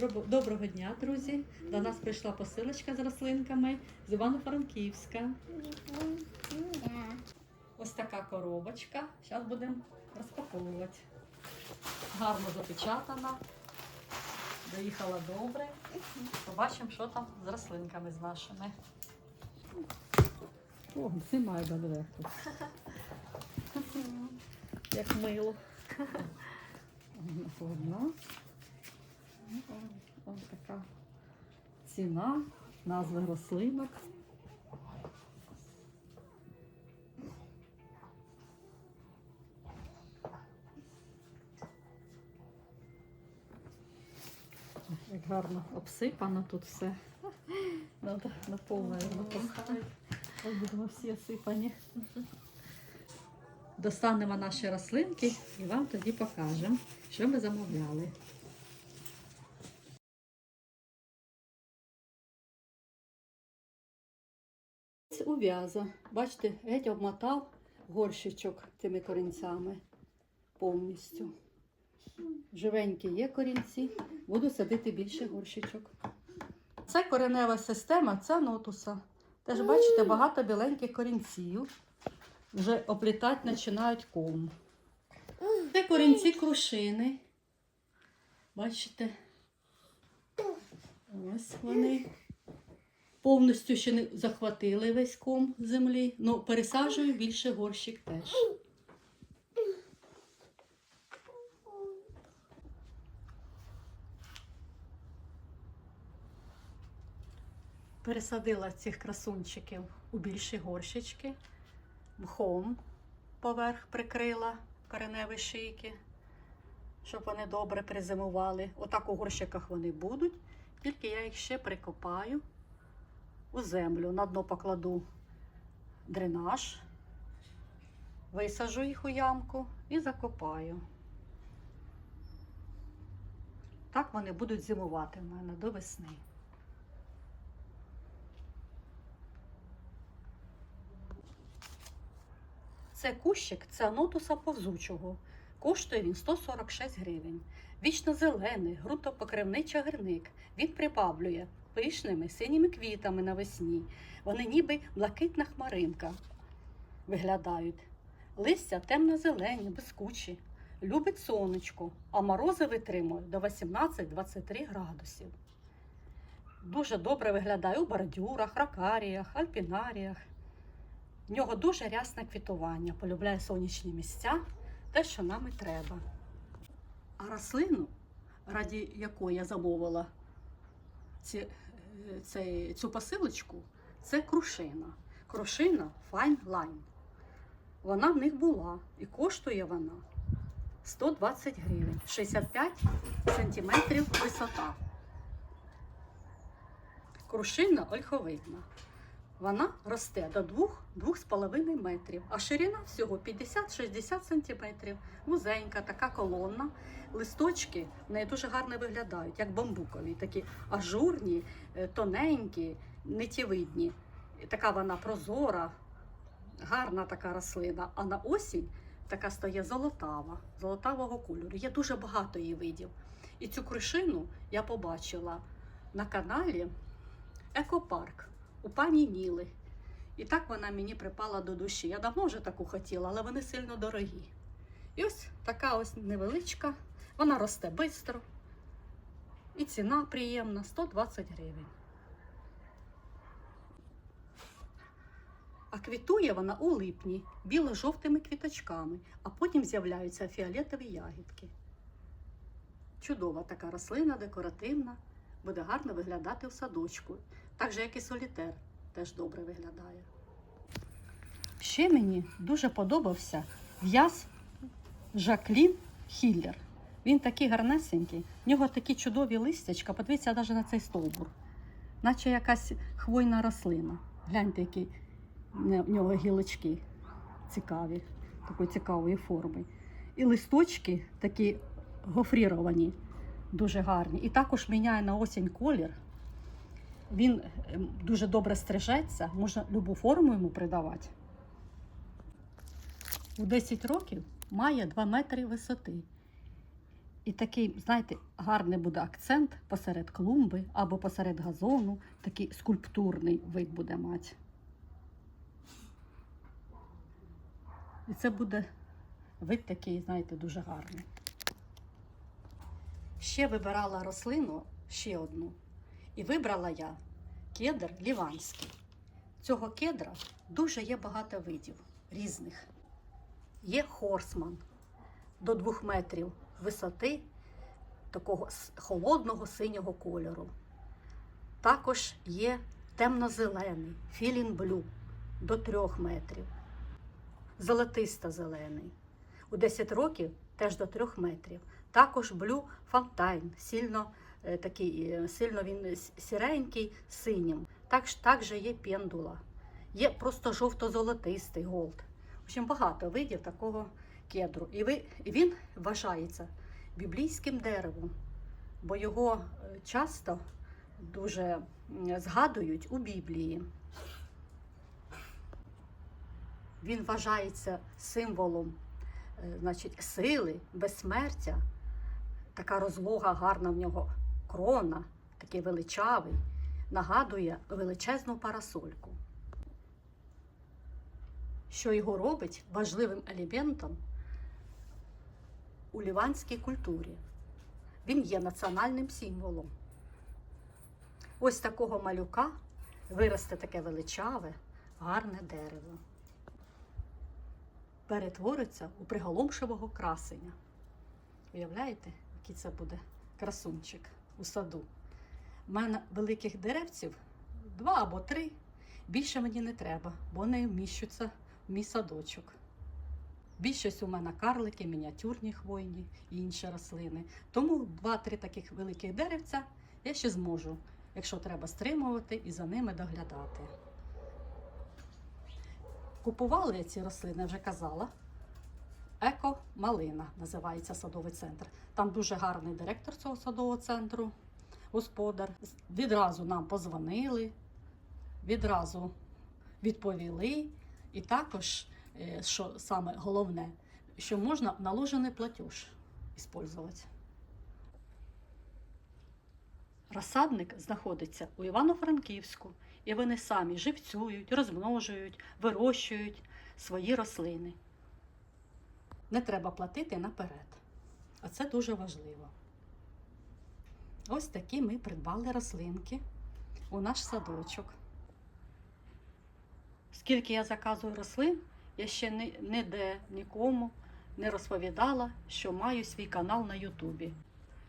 Добро- Доброго дня, друзі! До нас прийшла посилочка з рослинками з Івано-Франківська. Ось така коробочка. Зараз будемо розпаковувати. Гарно запечатана. Доїхала добре. Побачимо, що там з рослинками з нашими. О, знімай доверху. Як мило. Одна. Ось така ціна, назви рослинок. Як гарно обсипано тут все. Надо на повне поставити. Ось будемо всі осипані. Достанемо наші рослинки і вам тоді покажемо, що ми замовляли. Ув'яза. Бачите, геть обмотав горщичок цими корінцями повністю. Живенькі є корінці, буду садити більше горщичок. Це коренева система, це нотуса. Теж бачите, багато біленьких корінців. Вже оплітати починають ком. Це корінці крушини. Бачите? Ось вони. Повністю ще не захватили весь ком землі. Ну, пересаджую більше горщик теж. Пересадила цих красунчиків у більші горщички, мхом поверх прикрила кореневі шийки, щоб вони добре призимували. Отак у горщиках вони будуть, тільки я їх ще прикопаю у землю. На дно покладу дренаж, висажу їх у ямку і закопаю. Так вони будуть зимувати в мене до весни. Це кущик цианотуса повзучого. Коштує він 146 гривень. Вічно зелений, ґрунтопокривний чагарник. Він прибавлює пишними синіми квітами навесні. Вони ніби блакитна хмаринка виглядають. Листя темно-зелені, блискучі. Любить сонечко, а морози витримує до 18-23 градусів. Дуже добре виглядає у бордюрах, ракаріях, альпінаріях. В нього дуже рясне квітування, полюбляє сонячні місця, те, що нам і треба. А рослину, раді якої я замовила ці, е, цей, цю посилочку, це крушина. Крушина Fine Line. Вона в них була і коштує вона 120 гривень, 65 сантиметрів висота. Крушина ольховидна. Вона росте до 2-2,5 метрів, а ширина всього 50-60 сантиметрів. Вузенька, така колонна. Листочки в неї дуже гарно виглядають, як бамбукові, такі ажурні, е, тоненькі, нитєвидні. Така вона прозора, гарна така рослина. А на осінь така стає золотава, золотавого кольору. Є дуже багато її видів. І цю крушину я побачила на каналі Екопарк у пані Ніли. І так вона мені припала до душі. Я давно вже таку хотіла, але вони сильно дорогі. І ось така ось невеличка, вона росте швидко. І ціна приємна 120 гривень. А квітує вона у липні біло-жовтими квіточками, а потім з'являються фіолетові ягідки. Чудова така рослина, декоративна, буде гарно виглядати в садочку. Так же, як і солітер, теж добре виглядає. Ще мені дуже подобався в'яз Жаклін Хіллер. Він такий гарнесенький, в нього такі чудові листячка. Подивіться навіть на цей стовбур, наче якась хвойна рослина. Гляньте, які в нього гілочки цікаві, такої цікавої форми. І листочки такі гофріровані, дуже гарні. І також міняє на осінь колір. Він ем, дуже добре стрижеться, можна любу форму йому придавати. У 10 років має 2 метри висоти. І такий, знаєте, гарний буде акцент посеред клумби або посеред газону, такий скульптурний вид буде мати. І це буде вид такий, знаєте, дуже гарний. Ще вибирала рослину, ще одну. І вибрала я кедр ліванський. Цього кедра дуже є багато видів різних. Є хорсман до 2 метрів висоти, такого холодного синього кольору. Також є темно-зелений філін блю до 3 метрів, золотисто-зелений. У 10 років теж до 3 метрів. Також блю фонтайн, сильно, е, такий, е, сильно він сіренький, синім. Так, також є пендула. Є просто жовто-золотистий голд. В общем, багато видів такого кедру. І ви, він вважається біблійським деревом, бо його е, часто дуже згадують у Біблії. Він вважається символом значить, сили, безсмертя. Така розлога, гарна в нього крона, такий величавий, нагадує величезну парасольку. Що його робить важливим елементом у ліванській культурі. Він є національним символом. Ось такого малюка виросте таке величаве, гарне дерево. Перетвориться у приголомшивого красення. Уявляєте, який це буде красунчик у саду? У мене великих деревців два або три. Більше мені не треба, бо не вміщуться в мій садочок. Більшість у мене карлики, мініатюрні хвойні і інші рослини. Тому два-три таких великих деревця я ще зможу, якщо треба стримувати і за ними доглядати. Купували я ці рослини, вже казала. Еко-малина називається садовий центр. Там дуже гарний директор цього садового центру, господар. Відразу нам позвонили, відразу відповіли. І також, е, що саме головне, що можна наложений платеж використовувати. Розсадник знаходиться у Івано-Франківську, і вони самі живцюють, розмножують, вирощують свої рослини. Не треба платити наперед. А це дуже важливо. Ось такі ми придбали рослинки у наш садочок. Скільки я заказую рослин, я ще ніде нікому не розповідала, що маю свій канал на Ютубі.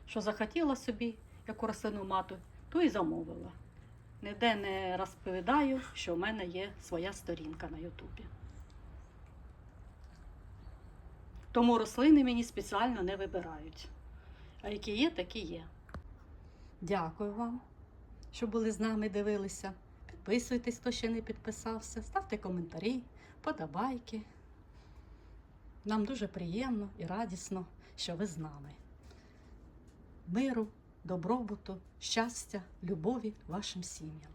Що захотіла собі яку рослину мати, то і замовила. Ніде не розповідаю, що в мене є своя сторінка на Ютубі. Тому рослини мені спеціально не вибирають. А які є, такі є. Дякую вам, що були з нами, дивилися. Підписуйтесь, хто ще не підписався, ставте коментарі, подобайки. Нам дуже приємно і радісно, що ви з нами. Миру, добробуту, щастя, любові вашим сім'ям.